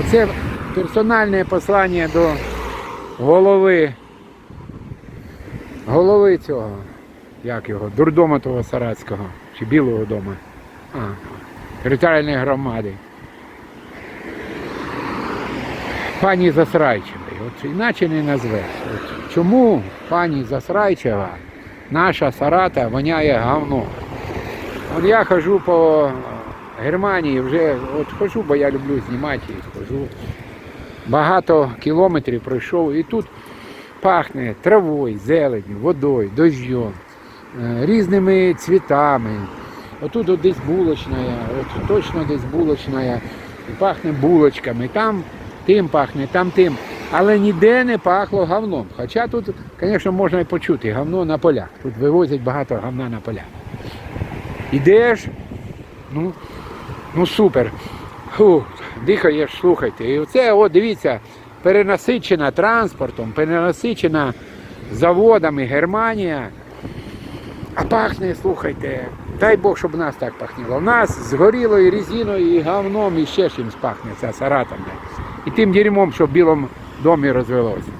Оце персональне послання до голови. Голови цього, як його, дурдома того Саратського, чи Білого дома. А, територіальної громади. Пані Засрайчевої. От іначе не назвеш. От чому пані Засрайчева, наша Сарата, воняє говно? От я хожу по Германії, вже от хожу, бо я люблю знімати і хожу. Багато кілометрів пройшов і тут пахне травою, зеленю, водою, дощом, е, різними цвітами. Отут от десь булочна, от точно десь булочна, пахне булочками, там тим пахне, там тим. Але ніде не пахло говном. Хоча тут, звісно, можна і почути говно на полях. Тут вивозять багато говна на поля. Ідеш, ну, ну супер. Фу, дихаєш, слухайте. І оце, от дивіться, перенасичена транспортом, перенасичена заводами Германія. А пахне, слухайте, дай Бог, щоб нас так пахніло. У нас з горілою резиною і говном і ще чимось пахне ця Саратов. блядь. І тим дерьмом, що в Білому домі розвелося.